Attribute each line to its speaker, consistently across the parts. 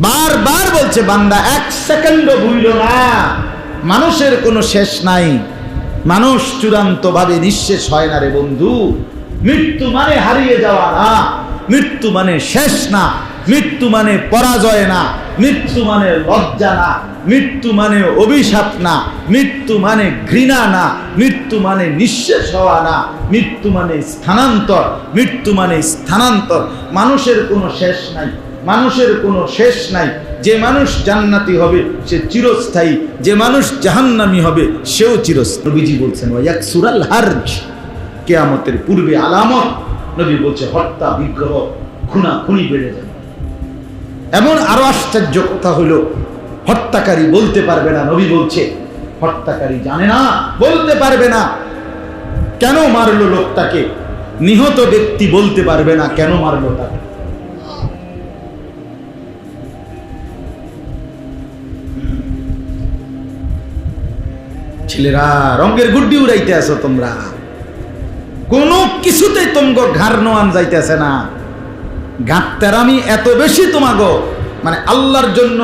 Speaker 1: বারবার বলছে, বান্দা, এক সেকেন্ডও ভুইল না। মানুষের কোনো শেষ নাই। মানুষ চূড়ান্ত ভাবে নিঃশেষ হয় না রে বন্ধু। মৃত্যু মানে হারিয়ে যাওয়া না। মৃত্যু মানে শেষ না। মৃত্যু মানে পরাজয় না। মৃত্যু মানে লজ্জা না। মৃত্যু মানে অভিশাপ না। মৃত্যু মানে ঘৃণা না। মৃত্যু মানে নিঃশেষ হওয়া না। মৃত্যু মানে স্থানান্তর। মৃত্যু মানে স্থানান্তর। মানুষের কোনো শেষ নাই। মানুষের কোনো শেষ নাই। যে মানুষ জান্নাতি হবে, সে চিরস্থায়ী। যে মানুষ জাহান্নামি হবে, সেও চিরস্থায়ী। নবীজি বলছেন ওয়াক সুরাল হার্জ। কেয়ামতের পূর্বে আলামত। নবী বলছে, হত্যা, বিগ্রহ খুনা খুনি বেড়ে যাবে। এমন আরও আশ্চর্য কথা হলো, হত্যাকারী বলতে পারবে না। নবী বলছে, হত্যাকারী জানে না, বলতে পারবে না। কেন মারলো লোকটাকে? নিহত ব্যক্তি বলতে পারবে না কেন মারলো তাকে? ছেলেরা, রঙের গুড্ডি উড়াইতে আছো তোমরা। কোনো কিছুতেই তোমগো ঘাড় নোয়ান যাইতেছে না। গাঁটতারামি এত বেশি তোমাগো মানে আল্লাহর জন্য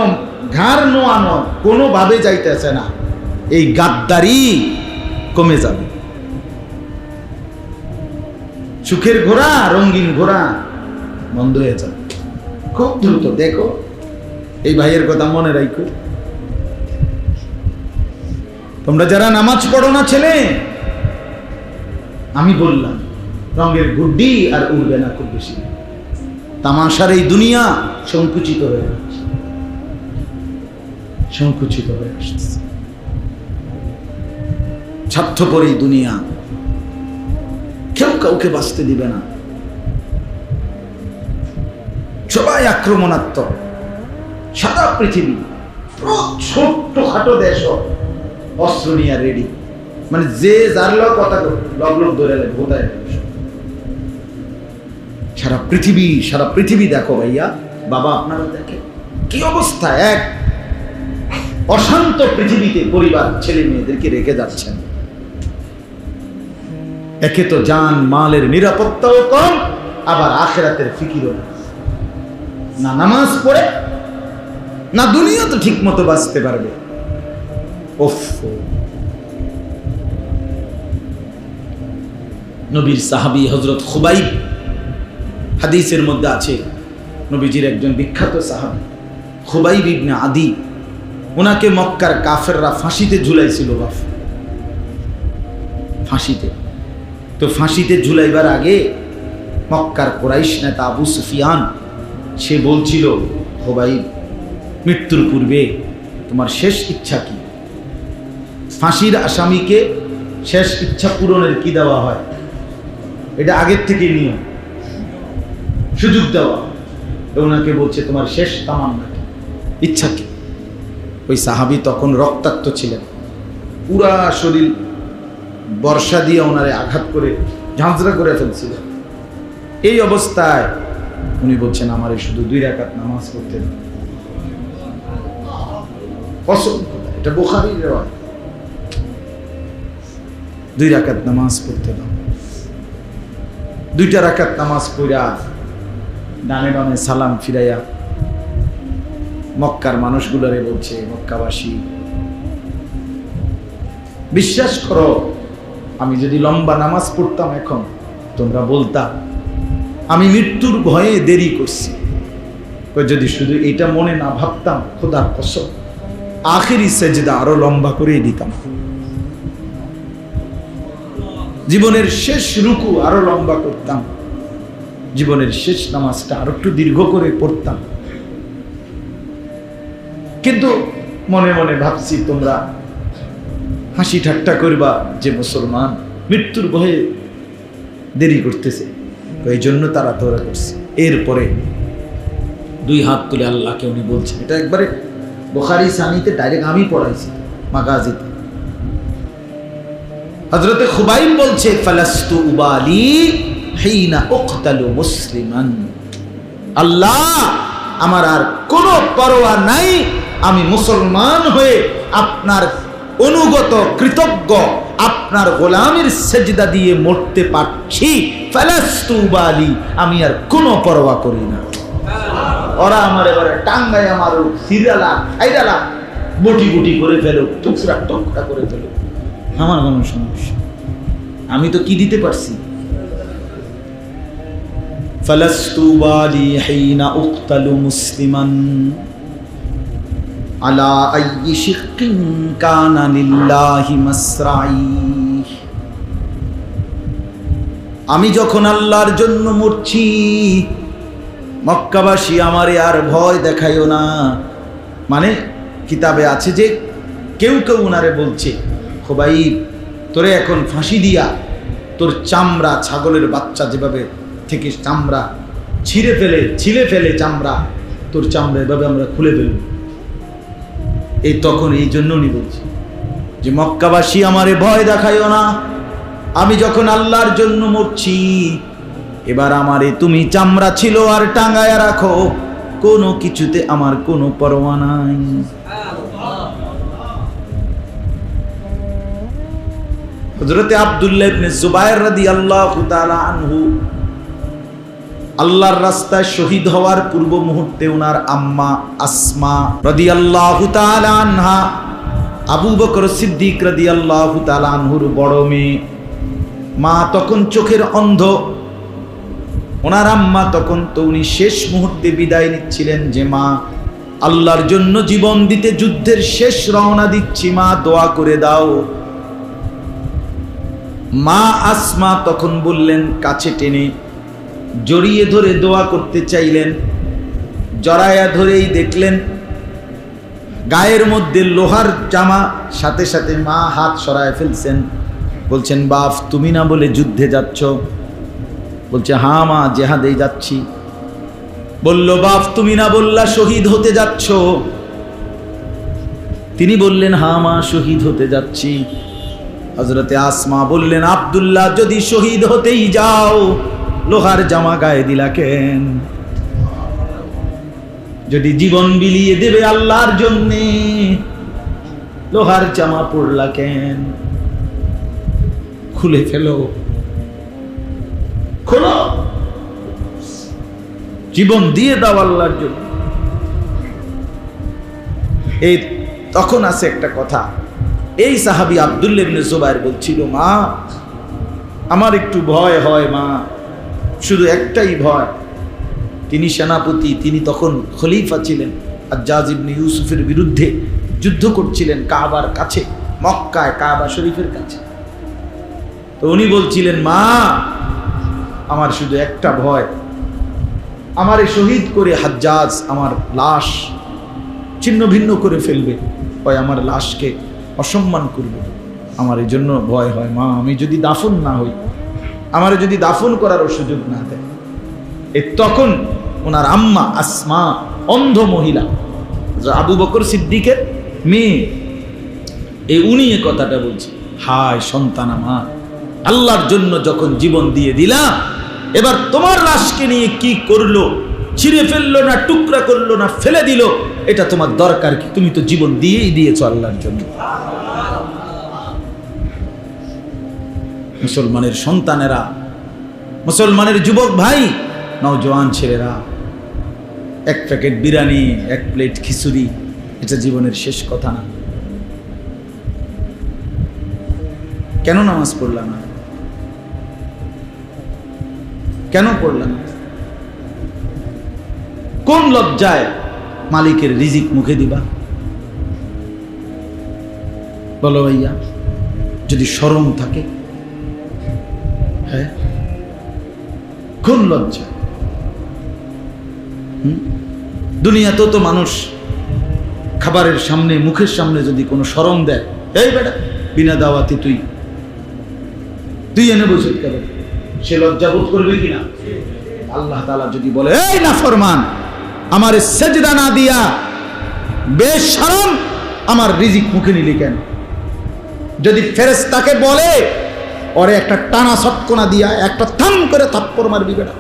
Speaker 1: ঘাড় নোয়ানো কোনোভাবে যাইতেছে না। এই গাদ্দারি কমে যাবে। সুখের ঘোড়া, রঙিন ঘোড়া বন্ধ হয়ে যাবে। খুব দ্রুত দেখো। এই ভাইয়ের কথা মনে রাখো। তোমরা যারা নামাজ পড়ো না ছেলে, আমি বললাম, রঙের গুড্ডি আর উড়বে না খুব বেশি। তামাশার এই দুনিয়া সংকুচিত হয়ে যাচ্ছে সংকুচিত হয়ে আসছে। স্বার্থপর এই দুনিয়া কেউ কাউকে বাঁচতে দিবে না। সবাই আক্রমণাত্মক। সারা পৃথিবী ছোট্ট খাটো দেশ। অস্ত্র নিয়ে রেডি মানে যে লোক কথা লগ লগ ধরে ভোতায় সারা পৃথিবী সারা পৃথিবী দেখো ভাইয়া, বাবা আপনারা দেখে কি অবস্থা, এক অশান্ত পৃথিবীতে পরিবার, ছেলে মেয়েদেরকে রেখে যাচ্ছেন। একে তো যান মালের নিরাপত্তাও কম, আবার আখেরাতের ফিকিরও। না নামাজ পড়ে, না দুনিয়া তো ঠিক মতো বাঁচতে পারবে। ওফ নবীর সাহাবি হজরত খুবাইব হাদিসের মধ্যে আছে, নবীজির একজন বিখ্যাত সাহাবি, খুবাইব ইবনে আদি ওনাকে মক্কার কাফেররা ফাঁসিতে ঝুলাইছিল বাফ। ফাঁসিতে। তো ফাঁসিতে ঝুলাইবার আগে মক্কার কোরাইশ নেতা আবু সুফিয়ান, সে বলছিল, খুবাইব, মৃত্যুর পূর্বে তোমার শেষ ইচ্ছা কি? ফাঁসির আসামিকে শেষ ইচ্ছা পূরণের কি দেওয়া হয়? এটা আগের থেকে নিয়ম। সুযোগ দেওয়া। ওনাকে বলছে, তোমার শেষ তামান্না কি? ইচ্ছা কি? ওই সাহাবি তখন রক্তাক্ত ছিলেন। পুরা শরীর বর্ষা দিয়ে ওনারে আঘাত করে ঝাঁঝরা করে ফেলছিল। এই অবস্থায় উনি বলছেন, আমারে শুধু দুই রাকাত নামাজ দাও। পছন্দ এটা বোখারির রেওয়ায় দুই রাকাত নামাজ পড়তে দাও। দুইটা রাকাত নামাজ পড়া ডানে বামে সালাম ফিরাইয়া মক্কার মানুষগুলোরে বলছে, মক্কাবাসী, বিশ্বাস করো, আমি যদি লম্বা নামাজ পড়তাম এখন, তোমরা বলতা, আমি মৃত্যুর ভয়ে দেরি করছি। যদি শুধু এটা মনে না ভাবতাম, খোদার কসম, আখেরি সেজদা আরও লম্বা করেই দিতাম। জীবনের শেষ রুকু আরও লম্বা করতাম। জীবনের শেষ নামাজটা আরও একটু দীর্ঘ করে পড়তাম। কিন্তু মনে মনে ভাবছি, তোমরা হাসি ঠাট্টা করবা যে মুসলমান, মৃত্যুর ভয়ে দেরি করতেছে। এই জন্য তারা তোরা করছে। এরপরে দুই হাত তুলে আল্লাহকে উনি বলছেন, এটা একবারে বোখারি সানিতে ডাইরেক্ট আমি পড়াইছি, মাগাজিতে। হজরতে খুবাইম বলছে, ফালাস্তু উবালি হিনা উকতালু মুসলিমান। আল্লাহ, আমার আর কোনো পরোয়া নাই। আমি মুসলমান হয়ে আপনার অনুগত কৃতজ্ঞ, আপনার গোলামের সেজদা দিয়ে মরতে পারছি। ফালাস্তু উবালি, আমি আর কোনো পরোয়া করি না। ওরা আমার এবারে টাঙ্গাই আমার সিরালা খাইরালা বটি বুটি করে ফেলো টুকরা টুকরা করে ফেলো আমার কোনো সমস্যা আমি তো কি দিতে পারছি? ফালাস্তু বালি হাইনা উক্তালু মুসলিমান আলা আইয়ি শিক্কিন কানা লিল্লাহি মাসরাই আমি যখন আল্লাহর জন্য মরছি, মক্কাবাসী আমারে আর ভয় দেখাইও না। মানে কিতাবে আছে যে কেউ কেউ উনারে বলছে খোবাই তোরে এখন ফাঁসি দিয়া তোর চামড়া ছাগলের বাচ্চা যেভাবে থেকে চামড়া ছিঁড়ে ফেলে, ছিলে ফেলে চামড়া, তোর চামড়া এভাবে আমরা খুলে ফেলব। এই তখন এই জন্য উনি বলছি যে, মক্কাবাসী আমারে ভয় দেখাইও না। আমি যখন আল্লাহর জন্য মরছি, এবার আমারে তুমি চামড়া ছিল আর টাঙ্গায়া রাখো। কোনো কিছুতে আমার কোনো পরোয়া নাই। হজরতে আব্দুল্লাহ ইবনে জুবায়ের রাদিয়াল্লাহু তাআলা আনহু আল্লাহর রাস্তায় শহীদ হওয়ার পূর্ব মুহূর্তে ওনার আম্মা আসমা রাদিয়াল্লাহু তাআলা আনহা, আবু বকর সিদ্দিক রাদিয়াল্লাহু তাআলা আনহুর বড় মেয়ে। মা তখন চোখের অন্ধ। ওনার আম্মা তখন তো উনি শেষ মুহূর্তে বিদায় নিচ্ছিলেন যে, মা, আল্লাহর জন্য জীবন দিতে যুদ্ধের শেষ রওনা দিচ্ছি, মা, দোয়া করে দাও। মা আসমা তখন বললেন, কাছে টেনে জড়িয়ে ধরে দোয়া করতে চাইলেন। জড়ায়া ধরেই দেখলেন, গায়ের মধ্যে লোহার জামা। সাথে সাথে মা হাত সরায় ফেলছেন। বলছেন, বাপ, তুমি না বলে যুদ্ধে যাচ্ছ? বলছে হ্যাঁ মা, জেহাদেই যাচ্ছি। বলল, বাপ, তুমি না বললা শহীদ হতে যাচ্ছ? তিনি বললেন হ্যাঁ মা, শহীদ হতে যাচ্ছি। হজরতে আসমা বললেন, আব্দুল্লাহ, যদি শহীদ হতেই যাও, লোহার জামা গায়ে দিলা কেন? যদি জীবন বিলিয়ে দেবে আল্লাহর জন্যে, লোহার জামা পড়লা কেন? খুলে ফেলো। খোলো। জীবন দিয়ে দাও আল্লাহর জন্য। এই তখন আছে একটা কথা। এই সাহাবি আবদুল্লাহ ইবনে জুবাইর বলছিল, মা, আমার একটু ভয় হয়, মা। শুধু একটাই ভয়। তিনি সেনাপতি, তিনি তখন খলিফা ছিলেন। আর জাজিবনি ইউসুফের বিরুদ্ধে যুদ্ধ করছিলেন কাবার কাছে, মক্কায়, কাবা শরীফের কাছে। তো উনি বলছিলেন, মা, আমার শুধু একটা ভয়। আমারে শহীদ করে হাজ্জাজ আমার লাশ ছিন্ন ভিন্ন করে ফেলবে। হয় আমার লাশকে অসম্মান করবে। আমার এই জন্য ভয় হয়। মা, আমি যদি দাফন না হই, আমার যদি দাফন করারও সুযোগ না দেয়, এ তখন ওনার আম্মা আসমা, অন্ধ মহিলা আবু বকর সিদ্দিকের মেয়ে, এ উনি এ কথাটা বলছে, হায় সন্তান আমার, আল্লাহর জন্য যখন জীবন দিয়ে দিলাম এবার তোমার লাশকে নিয়ে কি করল? ছিঁড়ে ফেলল না, টুকরা করল না, ফেলে দিল? এটা তোমার দরকার কি? তুমি তো জীবন দিয়েই দিয়েছ আল্লাহর জন্য। মুসলমানের সন্তানেরা, মুসলমানের যুবক ভাই, নওজোয়ান ছেলেরা, এক প্যাকেট বিরিয়ানি, এক প্লেট খিচুড়ি, এটা জীবনের শেষ কথা না। কেন নামাজ পড়লাম না? কেন পড়লাম? কোন লজ্জায় মালিকের রিজিক মুখে দিবা। বলো ভাইয়া, যদি সরম থাকে হ্যাঁ কোন লজ্জা? দুনিয়াতেও তো মানুষ খাবারের সামনে, মুখের সামনে যদি কোনো সরম দেয়, এই বেটা, বিনা দাওয়াতে তুই তুই এনে বসে কেন? সে লজ্জা বোধ করবে কিনা? আল্লাহ তালা যদি বলে, এই না ফরমান আমার সেজদা না দিয়া বেশ আমার রিজিক মুখে নিলি কেন? যদি ফেরেস তাকে বলে, ওরে একটা টানা সটকোনা দিয়া, একটা থাম করে থাপ্পর মারবি বেটা।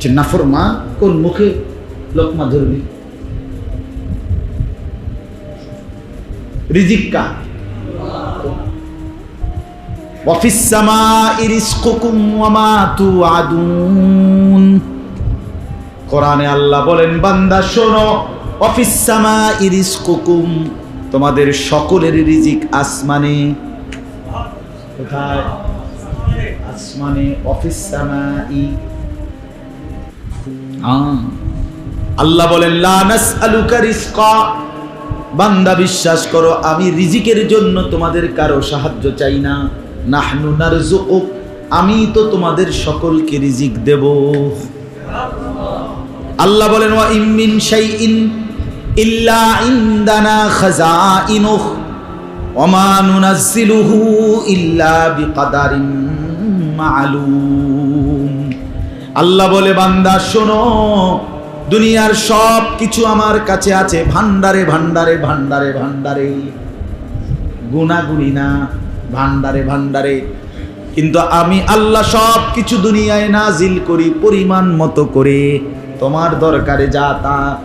Speaker 1: যে নাফর মা কোন মুখে লোকমা ধরবি? রিজিক অফিস আমা ইরিস কুকুম আদুন কোরআনে আল্লাহ বলেন, বান্দা, শোনো অফিসামা ইরিস কুকুম তোমাদের সকলের রিজিক আসমানে। কোথায়? আসমানে অফিসামা ই। আল্লাহ বলেন, লা নাসআলুকা রিজকা। বান্দা, বিশ্বাস করো, আমি রিজিকের জন্য তোমাদের কারও সাহায্য চাই না। নাহনু নারজুকুক, আমি তো তোমাদের সকলকে রিজিক দেব। আল্লাহ বলেন, ওয়া ইমিন শাইইন ইল্লা ইনদানা খাজাইনুহ ওমা নুনাজ্জিলুহু ইল্লা বিকাদারিন মা'লুম। আল্লাহ বলে, বান্দা, শোনো, দুনিয়ার সব কিছু আমার কাছে আছে ভান্ডারে ভান্ডারে ভান্ডারে ভান্ডারে গুণাগুণি না ভান্ডারে ভান্ডারে কিন্তু আমি আল্লাহ সব কিছু দুনিয়ায় নাজিল করি পরিমাণ মতো করে। তোমার দরকারে যা তা।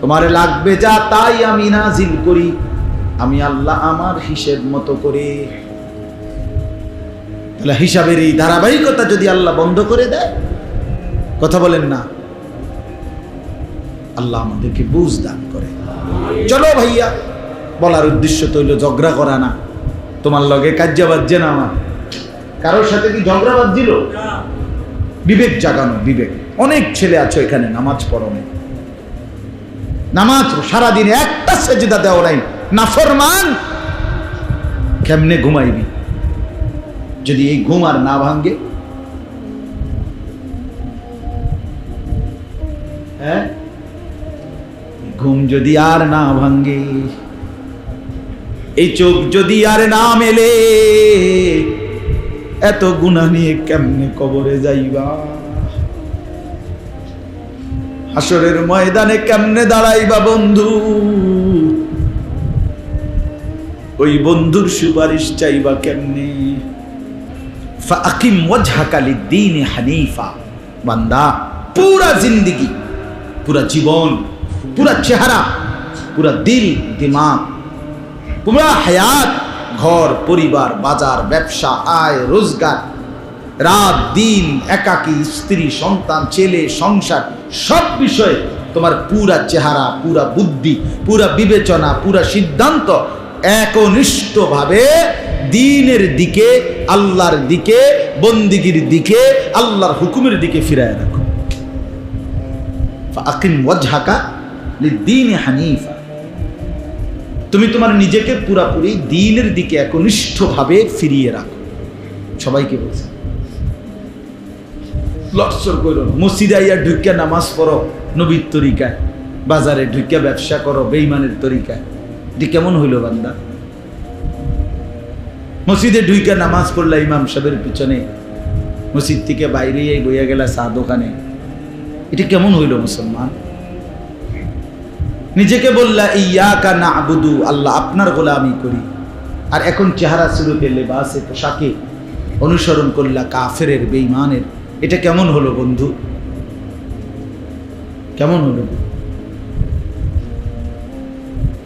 Speaker 1: তোমার লাগবে যা তাই আমি নাজিল করি। আমি আল্লাহ আমার হিসেব মতো করে। তাহলে হিসাবের এই ধারাবাহিকতা যদি আল্লাহ বন্ধ করে দেয় কথা বলেন না। আল্লাহ আমাদেরকে বুঝ দান করে। চলো ভাইয়া বলার উদ্দেশ্য তো হইল ঝগড়া করা না। তোমার লগে কাজ্যা বাজছে না আমার। কারোর সাথে কি ঝগড়া বাজছিল? বিবেক জাগানো বিবেক। অনেক ছেলে আছো এখানে নামাজ পড়ো নাই। নামাজ সারাদিন একটা সেজদা দেওয়া নাই। নাফরমান কেমনে ঘুমাইবি? যদি এই ঘুম আর না ভাঙ্গে হ্যাঁ? ঘুম যদি আর না ভাঙ্গে এই চোখ যদি আর না মেলে, এত গুণা নিয়ে কেমনে কবরে যাইবা? হাসরের ময়দানে কেমনে দাঁড়াইবা বন্ধু? ওই বন্ধুর সুপারিশ চাইবা কেমনে? ফাকিম ওয়াজহাকা লিদ্দীন হানিফা। বান্দা, পুরা জিন্দেগি, পুরা জীবন, পুরা চেহারা, পুরা দিল, দিমাগ, পুরা হায়াত, ঘর, পরিবার, বাজার, ব্যবসা, আয়, রোজগার রাত, দিন, একাকী, স্ত্রী, সন্তান, ছেলে, সংসার, সব বিষয়ে তোমার পুরা চেহারা, পুরা বুদ্ধি, পুরা বিবেচনা, পুরা সিদ্ধান্ত একনিষ্ঠভাবে দিনের দিকে, আল্লাহর দিকে, বন্দিগির দিকে, আল্লাহর হুকুমের দিকে ফিরায় রাখো। ফাকিম ওয়াজহাকা লিদ্দীন হানিফা। তুমি তোমার নিজেকে পুরাপুরি দিনের দিকে একনিষ্ঠভাবে ফিরিয়ে রাখো। সবাইকে বলছে। লটসর করো মসজিদে আইয়া ঢুকিয়া নামাজ পড়ো, নবীর তরিকায়। বাজারে ঢুকিয়া ব্যবসা করো বেইমানের তরিকায়। এটি কেমন হইল বান্দা? মসজিদে ঢুইকা নামাজ পড়লা ইমাম সাহেবের পিছনে। মসজিদ থেকে বাইরে বইয়া গেলা চা দোকানে। এটি কেমন হইল মুসলমান? নিজেকে বললা ইয়া কা না আবুদু আল্লাহ আপনার গোলা আমি করি। আর এখন চেহারা শুরুতে লেবাসে, পোশাকে অনুসরণ করলা কাফেরের বেইমানের এটা কেমন হলো বন্ধু? কেমন হলো?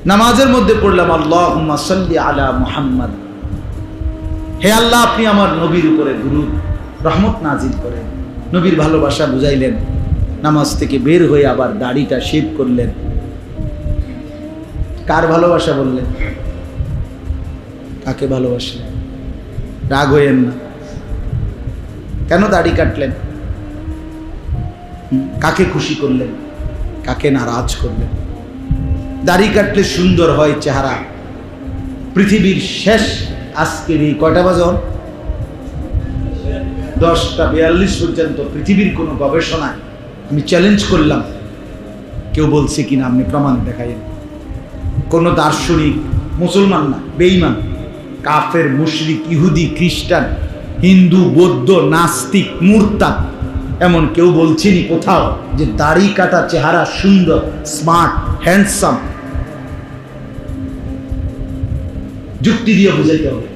Speaker 1: নামাজের মধ্যে পড়লাম আল্লাহ আলা মুহাম্মদ। হে আল্লাহ, আপনি আমার নবীর উপরে গুরু রহমত নাজিল করেন। নবীর ভালোবাসা বুঝাইলেন। নামাজ থেকে বের হয়ে আবার দাড়িটা শেভ করলেন। কার ভালোবাসা বললেন? কাকে ভালোবাসলেন? রাগ হইয়েন না। কেন দাড়ি কাটলেন? কাকে খুশি করলেন? কাকে নারাজ করলেন? দাড়ি কাটলে সুন্দর হয় চেহারা। পৃথিবীর শেষ আজকের এই কয়টা বাজন দশটা বিয়াল্লিশ পর্যন্ত পৃথিবীর কোনো গবেষণায় আমি চ্যালেঞ্জ করলাম। কেউ বলছে কিনা আপনি প্রমাণ দেখাইন কোনো দার্শনিক, মুসলমান না বেইমান কাফের, মুশরিক, ইহুদি, খ্রিস্টান হিন্দু, বৌদ্ধ, নাস্তিক, মূর্তা, এমন কেউ বলছেনি কোথাও যে দাড়ি কাটা চেহারা সুন্দর স্মার্ট হ্যান্ডসাম যুক্তি দিয়ে বুঝাইতে হবে।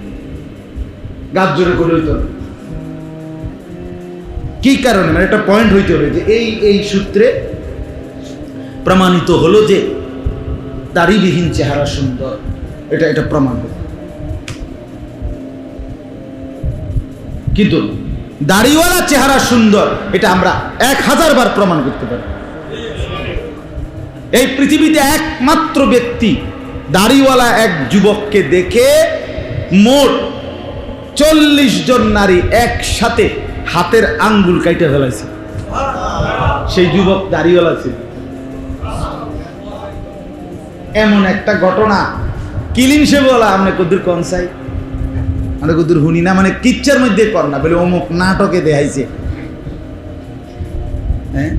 Speaker 1: গাছ জোরে করে হইতে হবে কি কারণে? মানে একটা পয়েন্ট হইতে হবে যে এই এই সূত্রে প্রমাণিত হলো যে দাড়িবিহীন চেহারা সুন্দর। এটা এটা প্রমাণ কিন্তু দাড়িওয়ালা চেহারা সুন্দর, এটা আমরা এক হাজার বার প্রমাণ করতে পারি। এই পৃথিবীতে একমাত্র ব্যক্তি দাড়িওয়ালা এক যুবককে দেখে মোট চল্লিশ জন নারী একসাথে হাতের আঙ্গুল কাইটে ফেলাইছে। সেই যুবক দাড়িওয়ালা ছিল। এমন একটা ঘটনা কিলিং সে বলা, আপনি কদুর কনসাই? মানে কদুর হুনি না মানে কিচ্ছার মধ্যে কর না, বলে অমুক নাটকে দেখাইছে। হ্যাঁ?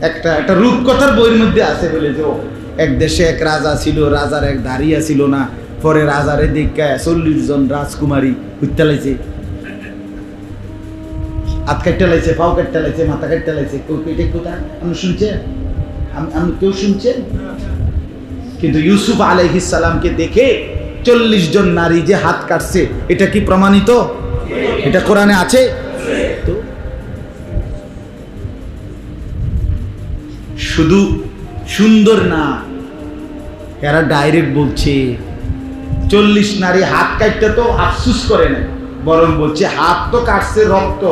Speaker 1: একটা একটা রূপকথার বইয়ের মধ্যে আছে বলে যে এক দেশে এক রাজা ছিল, রাজার এক দাঁড়িয়া ছিল না, পরে রাজারে দেখা চল্লিশ জন রাজকুমারী হত্যা লাইছে। হাত কাটতে লাইছে, পাও কাটতে লাইছে, মাথা কাটতে লাইছে কেউ কেটে কোথায়? আপনি শুনছেন? আম- কেউ শুনছেন? কিন্তু ইউসুফ আলাইহিস সালামকে দেখে চল্লিশ জন নারী যে হাত কাটছে, এটা কি প্রমাণিত? এটা কোরআনে আছে? শুধু সুন্দর না, এরা ডাইরেক্ট বলছে, চল্লিশ নারী হাত কাটতে তো আফসুস করে না বরং বলছে হাত তো কাটছে, রক্ত।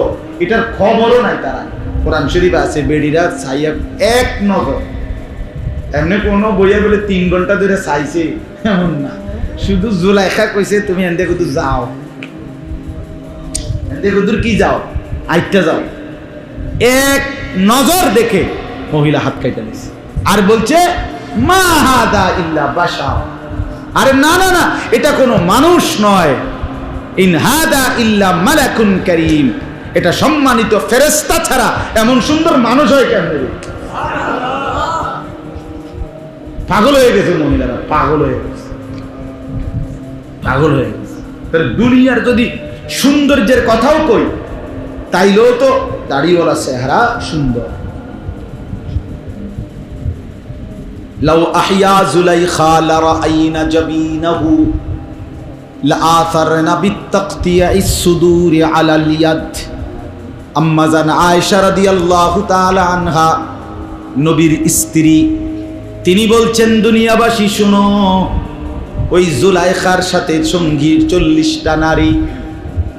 Speaker 1: এটার খবরও নাই তারা। কোরআন শরীফ আছে, বেডিরা সাইয়া এক নজর এমনি কোনো বইয়া বলে তিন ঘণ্টা ধরে চাইছে এমন না। শুধু জুলাইখা কইছে, তুমি এনদে কুদু যাও। এনদে কুদুর কি যাও? আইটা যাও। এক নজর দেখে মহিলা হাত কাইটা নিছে। আর বলছে, মা হাদা ইল্লা বাসা আরে না না না, এটা কোনো মানুষ নয়। ইন হাদা ইল্লা মালাকুন করিম। এটা সম্মানিত ফেরেস্তা ছাড়া এমন সুন্দর মানুষ হয় কেন পাগল হয়ে গেছে মহিলারা, পাগল হয়ে গেছে। পাগল হয়ে গেছে তাহলে দুনিয়ার যদি সৌন্দর্যের কথাও কই তাইলেও তো দাড়িওয়ালা চেহারা সুন্দর لو أحيا زليخا لرأينا جبينه لآثرنا بالتقطيع الصدور على اليد أما زن عائشة رضي الله تعالى عنها নবীর স্ত্রী তিনি বলছেন দুনিয়াবাসী শুনো ওই জুলাইখার সাথে সঙ্গীর চল্লিশটা নারী।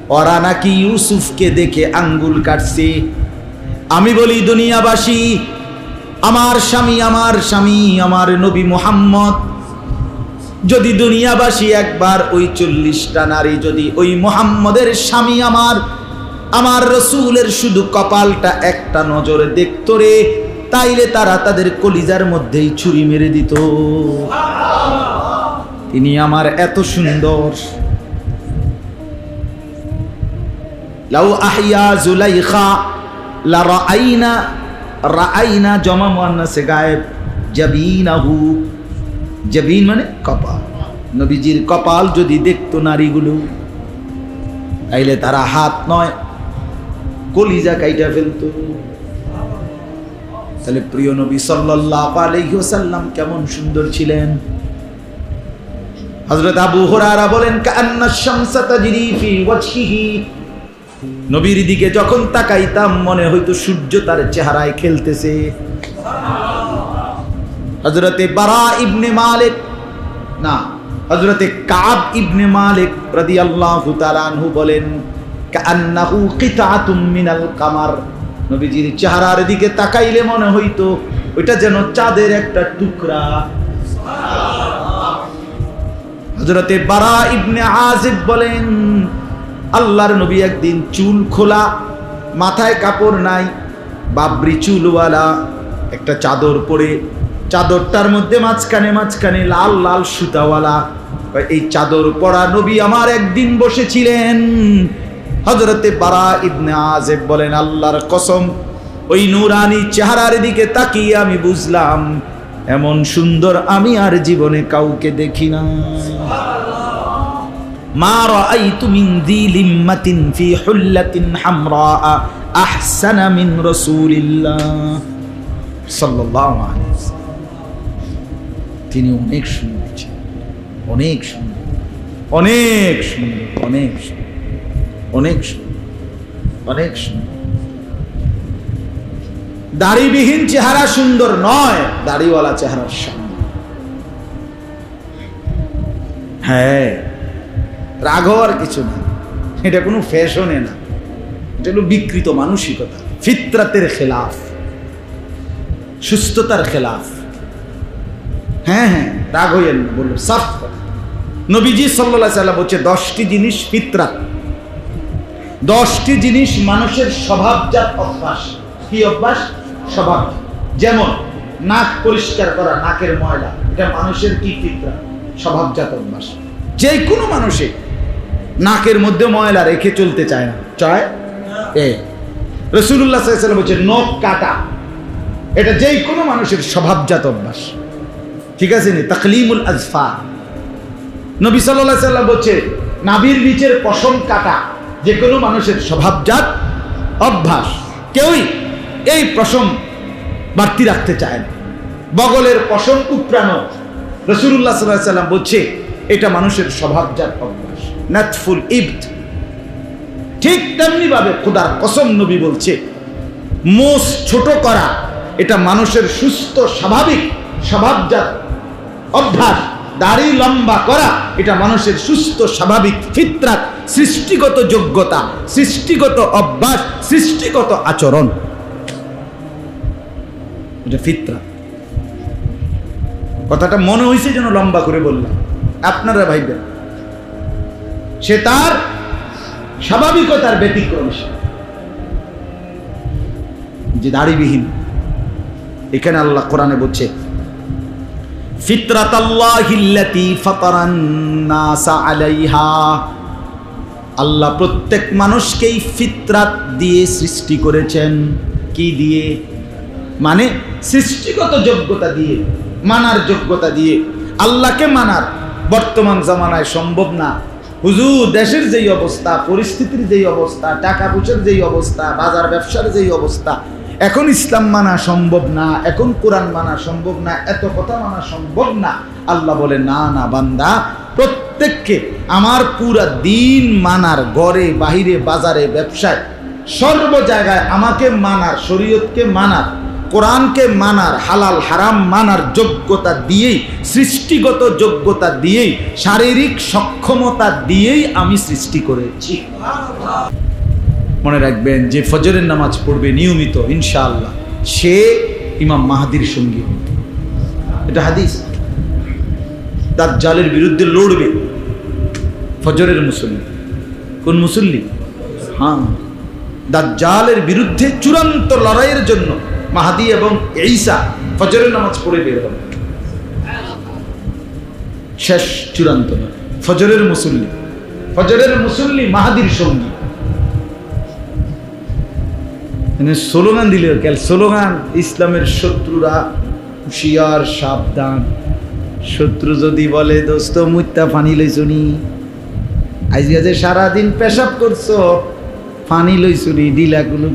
Speaker 1: ওরা নাকি ইউসুফকে দেখে আঙ্গুল কাটছে। আমি বলি, দুনিয়াবাসী, আমার স্বামী আমার স্বামী, আমার নবী মোহাম্মদ, যদি দুনিয়াবাসী একবার ওই চল্লিশটা নারী, যদি ওই মোহাম্মদের স্বামী আমার আমার রসুলের শুধু কপালটা একটা নজরে দেখতো রে, তাইলে তারা তাদের কলিজার মধ্যেই ছুরি মেরে দিত। তিনি আমার এত সুন্দর। লাউ আহিয়া জুলাইখা লা রাআইনা রাআইনা জমা মুয়ান্নাসে গায়েব, জাবিনাহু। জাবিন মানে কপাল। নবীজির কপাল যদি দেখতো নারীগুলো, তাইলে তারা হাত নয়, কলিজা কাইটা ফেলতো। তাহলে প্রিয় নবী সাল্লাল্লাহু আলাইহি ওয়াসাল্লাম কেমন সুন্দর ছিলেন। হযরত আবু হুরায়রা বলেন নবীর দিকে যখন তাকাইতাম, মনে হইতো সূর্য তার চেহারায় খেলতেছে। হজরতে বারা ইবনে মালিক, না হজরতে কাব ইবনে মালিক রাদিয়াল্লাহু তাআলা আনহু বলেন কান্নাহু কিতাতুম মিনাল কামার। নবীজির চেহারার দিকে তাকাইলে মনে হইতো, ওইটা যেন চাঁদের একটা টুকরা। হজরতে বারা ইবনে আজিব বলেন, আল্লাহর নবী একদিন চুল খোলা, মাথায় কাপড় নাই, বাবরি চুলওয়ালা একটা চাদর পরে, চাদরটার মধ্যে মাঝখানে মাঝখানে লাল লাল সুতাওয়ালা এই চাদর পরা নবী আমার একদিন বসেছিলেন। হজরতে বারা ইবনে আজেব বলেন, আল্লাহর কসম, ওই নুরানি চেহারার দিকে তাকিয়ে আমি বুঝলাম এমন সুন্দর আমি আর জীবনে কাউকে দেখি না। মা রাআইতু মিন যী লিম্মাতিন ফি হুল্লাতিন হামরা আহসানা মিন রাসূলিল্লাহ। সাল্লাল্লাহু আলাইহি। তিনি অনেক সুন্দর অনেক সুন্দর। অনেক সুন্দর। অনেক সুন্দর। অনেক সুন্দর। অনেক সুন্দর। দাড়িবিহীন চেহারা সুন্দর নয়, দাড়িওয়ালা চেহারা সুন্দর হ্যাঁ রাঘব আর কিছু না। এটা কোনো ফ্যাশনে না। এটা বিকৃত মানসিকতা, ফিতরাতের খেলাফ, সুস্থতার খেলাফ। হ্যাঁ হ্যাঁ রাগ হইয়েন না, বলল, সাফ। নবীজি সাল্লাহ সাল্লাম বলছে, দশটি জিনিস ফিতরাত। দশটি জিনিস মানুষের স্বভাবজাত অভ্যাস। কি অভ্যাস? স্বভাব যেমন, নাক পরিষ্কার করা নাকের ময়লা, এটা মানুষের কি ফিতরা? স্বভাবজাত অভ্যাস যে কোনো মানুষে নাকের মধ্যে ময়লা রেখে চলতে চায় না। চায়? এ। রসুল্লাহ সাল্লাম বলছে নখ কাটা, এটা যে কোনো মানুষের স্বভাবজাত অভ্যাস ঠিক আছে নি? তাকলিমুল আজফা। নবী সাল্লাহ সাল্লাম বলছে, নাভির নিচের পশম কাটা যে কোনো মানুষের স্বভাবজাত অভ্যাস। কেউই এই পশম বাড়তি রাখতে চায় না। বগলের পশম উপরানো রসুল্লাহ সাল্লাহ সাল্লাম বলছে, এটা মানুষের স্বভাবজাত অভ্যাস। নাথফুল ইবদ। ঠিক তেমনি ভাবে খোদার কসম নবী বলছে, মোষ ছোট করা, এটা মানুষের সুস্থ, স্বাভাবিক স্বভাবজাত অভ্যাস। দাড়ি লম্বা করা, এটা মানুষের সুস্থ, স্বাভাবিক ফিতরাত, সৃষ্টিগত যোগ্যতা, সৃষ্টিগত অভ্যাস, সৃষ্টিগত আচরণ। এটা ফিতরাত কথাটা মনে হয়েছে যেন লম্বা করে বললাম। আপনারা ভাইবেন। সে তার স্বাভাবিকতার ব্যতিক্রম। যে দাড়িবিহীন। এখানে আল্লাহ কোরআনে বলছে আল্লাহ প্রত্যেক মানুষকেই ফিতরাত দিয়ে সৃষ্টি করেছেন। কি দিয়ে? মানে সৃষ্টিগত যোগ্যতা দিয়ে, মানার যোগ্যতা দিয়ে। আল্লাহকে মানার বর্তমান জামানায় সম্ভব না। হুজুর, দেশের যেই অবস্থা, পরিস্থিতির যেই অবস্থা টাকা পয়সার যেই অবস্থা, বাজার ব্যবসার যেই অবস্থা, এখন ইসলাম মানা সম্ভব না, এখন কোরআন মানা সম্ভব না, এত কথা মানা সম্ভব না। আল্লাহ বলে, না না, বান্দা, প্রত্যেককে আমার পুরা দিন মানার গড়ে বাহিরে, বাজারে, ব্যবসায়, সর্ব জায়গায় আমাকে মানার, শরীয়তকে মানার কোরআনকে মানার, হালাল, হারাম মানার যোগ্যতা দিয়েই, সৃষ্টিগত যোগ্যতা দিয়েই, শারীরিক সক্ষমতা দিয়েই আমি সৃষ্টি করেছি। মনে রাখবেন, যে ফজরের নামাজ পড়বে নিয়মিত, ইনশাআল্লাহ, সে ইমাম মাহাদির সঙ্গী। এটা হাদিস। তার জালের বিরুদ্ধে লড়বে। ফজরের মুসল্লি। কোন মুসল্লি? হ্যাঁ। দাজ্জালের বিরুদ্ধে চূড়ান্ত লড়াইয়ের জন্য মাহাদি এবং ঈসা ফজরের নামাজ পড়ে বের হবে। শেষ চূড়ান্ত। ফজরের মুসল্লি। ফজরের মুসল্লি মাহাদির সঙ্গী। স্লোগান দিলে কেল স্লোগান, ইসলামের শত্রুরা হুশিয়ার, সাবধান। শত্রু যদি বলে, দোস্ত, মুত্তা ফানি লইছুনি আজকে সারাদিন পেশাব করছ। ফানি লইছুনি ডিলাগুলো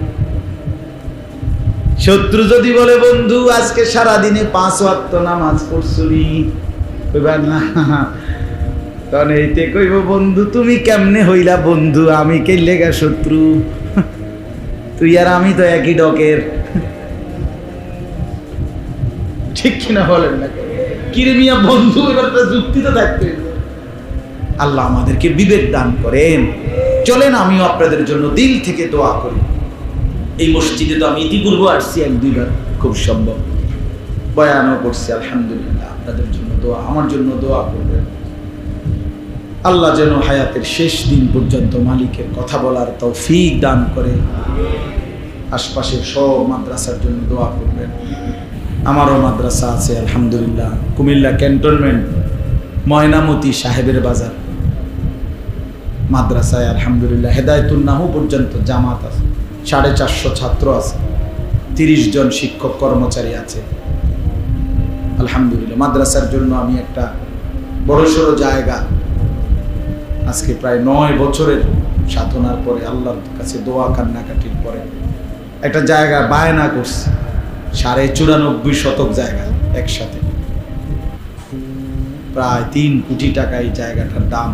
Speaker 1: শত্রু যদি বলে, বন্ধু, আজকে সারাদিনে পাঁচ ওয়াক্ত নামাজ পড়ছুনি? না, তখন এইতে কইব, বন্ধু, তুমি কেমনে হইলা, বন্ধু? আমি কে লেগা শত্রু? তুই আর আমি তো একই ডকের। ঠিক কিনা বলেন না কিরে মিয়া, বন্ধু, এবার তো যুক্তি তো থাকতে আল্লাহ আমাদেরকে বিবেক দান করেন। চলেন আমিও আপনাদের জন্য দিল থেকে দোয়া করি। এই মসজিদে তো আমি ইতিপূর্বে আসছি এক দুইবার খুব সম্ভব। বয়ানও করছি, আলহামদুলিল্লাহ। আপনাদের জন্য দোয়া, আমার জন্য দোয়া করবেন। আল্লাহ যেন হায়াতের শেষ দিন পর্যন্ত মালিকের কথা বলার তৌফিক দান করে। আশপাশের সব মাদ্রাসার জন্য দোয়া করবেন। আমারও মাদ্রাসা আছে, আলহামদুলিল্লাহ। কুমিল্লা ক্যান্টনমেন্ট, ময়নামতি সাহেবের বাজার। মাদ্রাসায়, আলহামদুলিল্লাহ হেদায়তুল নাহু পর্যন্ত জামাত আছে। সাড়ে চারশো ছাত্র আছে, তিরিশ জন শিক্ষক কর্মচারী আছে। আলহামদুলিল্লাহ, মাদ্রাসার জন্য আমি একটা বড়সড় জায়গা। আজকে প্রায় নয় বছরের সাধনার পরে আল্লাহর কাছে দোয়া কান্নাকাটির পরে একটা জায়গা বায়না করছে, সাড়ে চুরানব্বই শতক জায়গা একসাথে। প্রায় তিন কোটি টাকা এই জায়গাটার দাম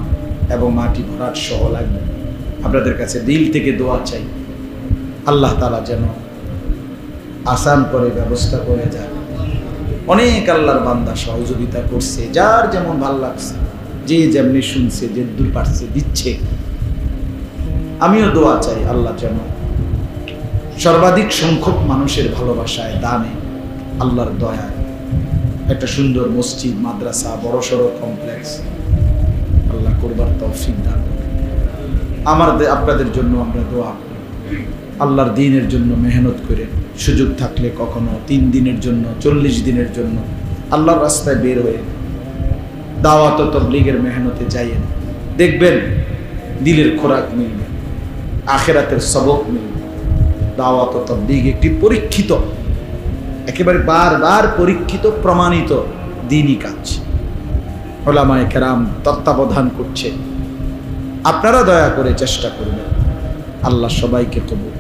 Speaker 1: এবং মাটি ভরাট সহ লাগবে। আপনাদের কাছে দিল থেকে দোয়া চাই। আল্লাহ তালা যেন আসান করে, ব্যবস্থা করে যায় অনেক আল্লাহর বান্দা সহযোগিতা করছে, যার যেমন ভালো লাগছে, যে যেমনি শুনছে, যে দূর পারছে, দিচ্ছে। আমিও দোয়া চাই আল্লাহ যেন সর্বাধিক সংখ্যক মানুষের ভালোবাসায় দানে আল্লাহর দয়ায় একটা সুন্দর মসজিদ, মাদ্রাসা, বড় সড়ো কমপ্লেক্স। আল্লাহ করবার তৌফিক দান। আমার আপনাদের জন্য আমরা দোয়া করি। আল্লাহর দিনের জন্য মেহনত করে সুযোগ থাকলে কখনো তিন দিনের জন্য, চল্লিশ দিনের জন্য আল্লাহর রাস্তায় বের হয়ে দাওয়াত তবলিগের মেহনতে যাইয়েন। দেখবেন দিলের খোরাক মিলবে, আখেরাতের সবক মিলবে। দাওয়াত তবলিগ একটি পরীক্ষিত, একেবারে বারবার পরীক্ষিত, প্রমাণিত দিনই কাজ। ওলামায় কেরাম তত্ত্বাবধান করছে। আপনারা দয়া করে চেষ্টা করবেন। আল্লাহ সবাইকে কবুল